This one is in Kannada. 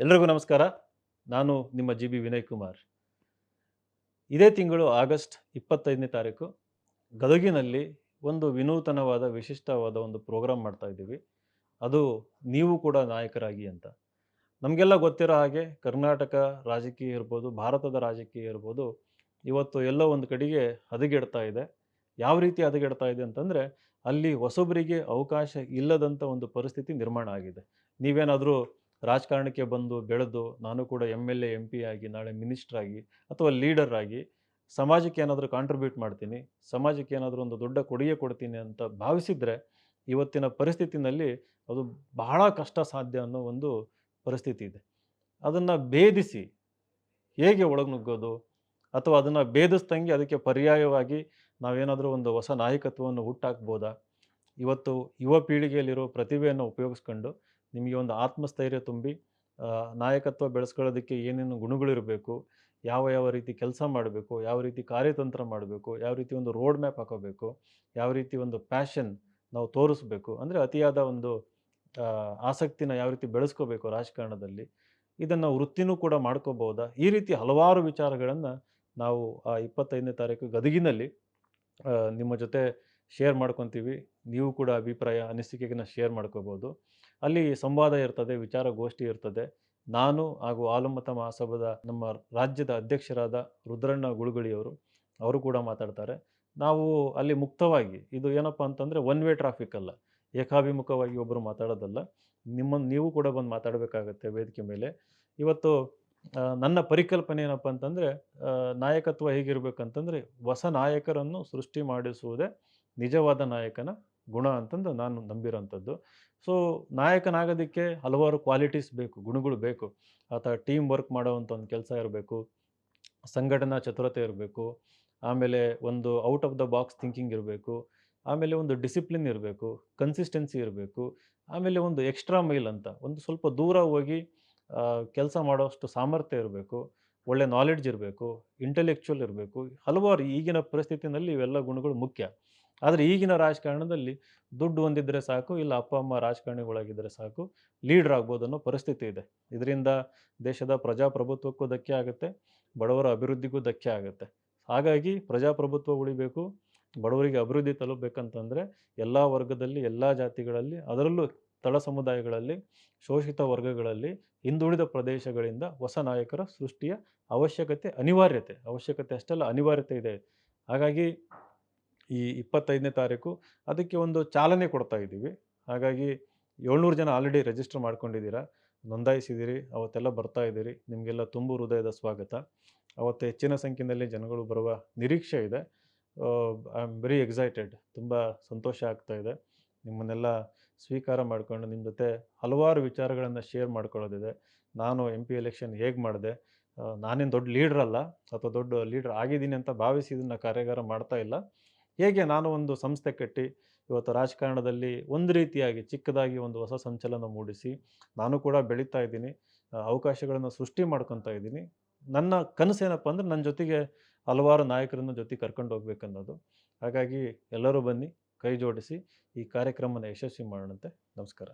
ಎಲ್ರಿಗೂ ನಮಸ್ಕಾರ. ನಾನು ನಿಮ್ಮ ಜಿ ಬಿ ವಿನಯ್ ಕುಮಾರ್ ಇದೇ ತಿಂಗಳು ಆಗಸ್ಟ್ ಇಪ್ಪತ್ತೈದನೇ ತಾರೀಕು. ಗದಗಿನಲ್ಲಿ ಒಂದು ವಿನೂತನವಾದ, ವಿಶಿಷ್ಟವಾದ ಒಂದು ಪ್ರೋಗ್ರಾಮ್ ಮಾಡ್ತಾ ಇದ್ದೀವಿ. ಅದು ನೀವು ಕೂಡ ನಾಯಕರಾಗಿ ಅಂತ. ನಮಗೆಲ್ಲ ಗೊತ್ತಿರೋ ಹಾಗೆ ಕರ್ನಾಟಕ ರಾಜಕೀಯ ಇರ್ಬೋದು, ಭಾರತದ ರಾಜಕೀಯ ಇರ್ಬೋದು, ಇವತ್ತು ಎಲ್ಲೋ ಒಂದು ಕಡೆಗೆ ಹದಗೆಡ್ತಾ ಇದೆ. ಯಾವ ರೀತಿ ಹದಗೆಡ್ತಾ ಇದೆ ಅಂತಂದರೆ, ಅಲ್ಲಿ ಹೊಸಬರಿಗೆ ಅವಕಾಶ ಇಲ್ಲದಂಥ ಒಂದು ಪರಿಸ್ಥಿತಿ ನಿರ್ಮಾಣ ಆಗಿದೆ. ನೀವೇನಾದರೂ ರಾಜಕಾರಣಕ್ಕೆ ಬಂದು ಬೆಳೆದು ನಾನು ಕೂಡ M L A M P ಆಗಿ, ನಾಳೆ ಮಿನಿಸ್ಟರ್ ಆಗಿ ಅಥವಾ ಲೀಡರ್ ಆಗಿ ಸಮಾಜಕ್ಕೆ ಏನಾದರೂ ಕಾಂಟ್ರಿಬ್ಯೂಟ್ ಮಾಡ್ತೀನಿ, ಸಮಾಜಕ್ಕೆ ಏನಾದರೂ ಒಂದು ದೊಡ್ಡ ಕೊಡುಗೆ ಕೊಡ್ತೀನಿ ಅಂತ ಭಾವಿಸಿದರೆ ಇವತ್ತಿನ ಪರಿಸ್ಥಿತಿನಲ್ಲಿ ಅದು ಬಹಳ ಕಷ್ಟ ಸಾಧ್ಯ ಅನ್ನೋ ಒಂದು ಪರಿಸ್ಥಿತಿ ಇದೆ. ಅದನ್ನು ಭೇದಿಸಿ ಹೇಗೆ ಒಳಗೆ ನುಗ್ಗೋದು ಅಥವಾ ಅದನ್ನು ಭೇದಿಸ್ದಂಗೆ ಅದಕ್ಕೆ ಪರ್ಯಾಯವಾಗಿ ನಾವೇನಾದರೂ ಒಂದು ಹೊಸ ನಾಯಕತ್ವವನ್ನು ಹುಟ್ಟಾಕ್ಬೋದಾ? ಇವತ್ತು ಯುವ ಪೀಳಿಗೆಯಲ್ಲಿರೋ ಪ್ರತಿಭೆಯನ್ನು ಉಪಯೋಗಿಸ್ಕೊಂಡು ನಿಮಗೆ ಒಂದು ಆತ್ಮಸ್ಥೈರ್ಯ ತುಂಬಿ ನಾಯಕತ್ವ ಬೆಳೆಸ್ಕೊಳ್ಳೋದಕ್ಕೆ ಏನೇನು ಗುಣಗಳಿರಬೇಕು, ಯಾವ ಯಾವ ರೀತಿ ಕೆಲಸ ಮಾಡಬೇಕು, ಯಾವ ರೀತಿ ಕಾರ್ಯತಂತ್ರ ಮಾಡಬೇಕು, ಯಾವ ರೀತಿ ಒಂದು ರೋಡ್ ಮ್ಯಾಪ್ ಹಾಕೋಬೇಕು, ಯಾವ ರೀತಿ ಒಂದು ಪ್ಯಾಷನ್ ನಾವು ತೋರಿಸ್ಬೇಕು, ಅಂದರೆ ಅತಿಯಾದ ಒಂದು ಆಸಕ್ತಿನ ಯಾವ ರೀತಿ ಬೆಳೆಸ್ಕೋಬೇಕು ರಾಜಕಾರಣದಲ್ಲಿ, ಇದನ್ನು ವೃತ್ತಿನೂ ಕೂಡ ಮಾಡ್ಕೋಬೋದಾ ಈ ರೀತಿ ಹಲವಾರು ವಿಚಾರಗಳನ್ನು ನಾವು ಆ ಇಪ್ಪತ್ತೈದನೇ ತಾರೀಕು ಗದಗಿನಲ್ಲಿ ನಿಮ್ಮ ಜೊತೆ ಶೇರ್ ಮಾಡ್ಕೊತೀವಿ. ನೀವು ಕೂಡ ಅಭಿಪ್ರಾಯ ಅನಿಸಿಕೆಗಿನ ಶೇರ್ ಮಾಡ್ಕೋಬೋದು ಅಲ್ಲಿ ಸಂವಾದ ಇರ್ತದೆ ವಿಚಾರಗೋಷ್ಠಿ ಇರ್ತದೆ. ನಾನು ಹಾಗೂ ಆಲಮತ ಮಹಾಸಭಾದ ನಮ್ಮ ರಾಜ್ಯದ ಅಧ್ಯಕ್ಷರಾದ ರುದ್ರಣ್ಣ ಗುಳುಗಳಿಯವರು ಅವರು ಕೂಡ ಮಾತಾಡ್ತಾರೆ. ನಾವು ಅಲ್ಲಿ ಮುಕ್ತವಾಗಿ, ಇದು ಏನಪ್ಪ ಅಂತಂದರೆ ಒನ್ ವೇ ಟ್ರಾಫಿಕ್ ಅಲ್ಲ. ಏಕಾಭಿಮುಖವಾಗಿ ಒಬ್ಬರು ಮಾತಾಡೋದಲ್ಲ. ನಿಮ್ಮನ್ನು ನೀವು ಕೂಡ ಬಂದು ಮಾತಾಡಬೇಕಾಗತ್ತೆ ವೇದಿಕೆ ಮೇಲೆ. ಇವತ್ತು ನನ್ನ ಪರಿಕಲ್ಪನೆ ಏನಪ್ಪ ಅಂತಂದರೆ ನಾಯಕತ್ವ ಹೇಗಿರ್ಬೇಕಂತಂದರೆ, ಹೊಸ ನಾಯಕರನ್ನು ಸೃಷ್ಟಿ ಮಾಡಿಸುವುದೇ ನಿಜವಾದ ನಾಯಕನ ಗುಣ ಅಂತಂದು ನಾನು ನಂಬಿರೋಂಥದ್ದು. ಸೊ ನಾಯಕನಾಗೋದಕ್ಕೆ ಹಲವಾರು ಕ್ವಾಲಿಟೀಸ್ ಬೇಕು, ಗುಣಗಳು ಬೇಕು. ಆತ ಟೀಮ್ ವರ್ಕ್ ಮಾಡೋವಂಥ ಒಂದು ಕೆಲಸ ಇರಬೇಕು, ಸಂಘಟನಾ ಚತುರತೆ ಇರಬೇಕು, ಆಮೇಲೆ ಒಂದು out of the box thinking ಇರಬೇಕು, ಆಮೇಲೆ ಒಂದು ಡಿಸಿಪ್ಲಿನ್ ಇರಬೇಕು ಕನ್ಸಿಸ್ಟೆನ್ಸಿ ಇರಬೇಕು, ಆಮೇಲೆ ಒಂದು ಎಕ್ಸ್ಟ್ರಾ ಮೈಲ್ ಅಂತ. ಒಂದು ಸ್ವಲ್ಪ ದೂರ ಹೋಗಿ ಕೆಲಸ ಮಾಡೋಷ್ಟು ಸಾಮರ್ಥ್ಯ ಇರಬೇಕು, ಒಳ್ಳೆ ನಾಲೆಡ್ಜ್ ಇರಬೇಕು ಇಂಟೆಲೆಕ್ಚುವಲ್ ಇರಬೇಕು, ಹಲವಾರು ಈಗಿನ ಪರಿಸ್ಥಿತಿನಲ್ಲಿ ಇವೆಲ್ಲ ಗುಣಗಳು ಮುಖ್ಯ. ಆದರೆ ಈಗಿನ ರಾಜಕಾರಣದಲ್ಲಿ ದುಡ್ಡು ಹೊಂದಿದ್ರೆ ಸಾಕು, ಇಲ್ಲ ಅಪ್ಪ, ಅಮ್ಮ ರಾಜಕಾರಣಿಗಳಾಗಿದ್ದರೆ ಸಾಕು, ಲೀಡರ್ ಆಗ್ಬೋದು ಅನ್ನೋ ಪರಿಸ್ಥಿತಿ ಇದೆ. ಇದರಿಂದ ದೇಶದ ಪ್ರಜಾಪ್ರಭುತ್ವಕ್ಕೂ ಧಕ್ಕೆ ಆಗುತ್ತೆ, ಬಡವರ ಅಭಿವೃದ್ಧಿಗೂ ಧಕ್ಕೆ ಆಗುತ್ತೆ. ಹಾಗಾಗಿ ಪ್ರಜಾಪ್ರಭುತ್ವ ಉಳಿಬೇಕು, ಬಡವರಿಗೆ ಅಭಿವೃದ್ಧಿ ತಲುಪಬೇಕಂತಂದರೆ ಎಲ್ಲ ವರ್ಗದಲ್ಲಿ, ಎಲ್ಲ ಜಾತಿಗಳಲ್ಲಿ, ಅದರಲ್ಲೂ ತಳ ಸಮುದಾಯಗಳಲ್ಲಿ, ಶೋಷಿತ ವರ್ಗಗಳಲ್ಲಿ, ಹಿಂದುಳಿದ ಪ್ರದೇಶಗಳಿಂದ ಹೊಸ ನಾಯಕರ ಸೃಷ್ಟಿಯ ಅವಶ್ಯಕತೆ ಅನಿವಾರ್ಯತೆ. ಅವಶ್ಯಕತೆ ಅಷ್ಟೆಲ್ಲ, ಅನಿವಾರ್ಯತೆ ಇದೆ. ಹಾಗಾಗಿ ಈ ಇಪ್ಪತ್ತೈದನೇ ತಾರೀಕು ಅದಕ್ಕೆ ಒಂದು ಚಾಲನೆ ಕೊಡ್ತಾ ಇದ್ದೀವಿ. ಹಾಗಾಗಿ ಏಳ್ನೂರು ಜನ ಆಲ್ರೆಡಿ ರಿಜಿಸ್ಟರ್ ಮಾಡ್ಕೊಂಡಿದ್ದೀರಾ, ನೋಂದಾಯಿಸಿದ್ದೀರಿ, ಅವತ್ತೆಲ್ಲ ಬರ್ತಾ ಇದ್ದೀರಿ, ನಿಮಗೆಲ್ಲ ತುಂಬು ಹೃದಯದ ಸ್ವಾಗತ. ಅವತ್ತು ಹೆಚ್ಚಿನ ಸಂಖ್ಯೆಯಲ್ಲಿ ಜನಗಳು ಬರುವ ನಿರೀಕ್ಷೆ ಇದೆ. ಐ ಆಮ್ ವೆರಿ ಎಕ್ಸೈಟೆಡ್ ತುಂಬ ಸಂತೋಷ ಆಗ್ತಾ ಇದೆ. ನಿಮ್ಮನ್ನೆಲ್ಲ ಸ್ವೀಕಾರ ಮಾಡಿಕೊಂಡು ನಿಮ್ಮ ಜೊತೆ ಹಲವಾರು ವಿಚಾರಗಳನ್ನು ಶೇರ್ ಮಾಡ್ಕೊಳ್ಳೋದಿದೆ. ನಾನು ಎಂ ಪಿ ಎಲೆಕ್ಷನ್ ಹೇಗೆ ಮಾಡಿದೆ ನಾನೇನು ದೊಡ್ಡ ಲೀಡ್ರಲ್ಲ ಅಥವಾ ದೊಡ್ಡ ಲೀಡ್ರ್ ಆಗಿದ್ದೀನಿ ಅಂತ ಭಾವಿಸಿ ಇದನ್ನು ಕಾರ್ಯಾಗಾರ ಮಾಡ್ತಾ ಇಲ್ಲ. ಹೇಗೆ ನಾನು ಒಂದು ಸಂಸ್ಥೆ ಕಟ್ಟಿ ಇವತ್ತು ರಾಜಕಾರಣದಲ್ಲಿ ಒಂದು ರೀತಿಯಾಗಿ ಚಿಕ್ಕದಾಗಿ ಒಂದು ಹೊಸ ಸಂಚಲನ ಮೂಡಿಸಿ, ನಾನು ಕೂಡ ಬೆಳೀತಾ ಇದ್ದೀನಿ ಅವಕಾಶಗಳನ್ನು ಸೃಷ್ಟಿ ಮಾಡ್ಕೊತಾ ಇದ್ದೀನಿ. ನನ್ನ ಕನಸು ಏನಪ್ಪ ಅಂದರೆ ನನ್ನ ಜೊತೆಗೆ ಹಲವಾರು ನಾಯಕರನ್ನು ಜೊತೆ ಕರ್ಕೊಂಡು ಹೋಗ್ಬೇಕನ್ನೋದು. ಹಾಗಾಗಿ ಎಲ್ಲರೂ ಬನ್ನಿ, ಕೈ ಜೋಡಿಸಿ ಈ ಕಾರ್ಯಕ್ರಮನ ಯಶಸ್ವಿ ಮಾಡೋಣಂತೆ. ನಮಸ್ಕಾರ.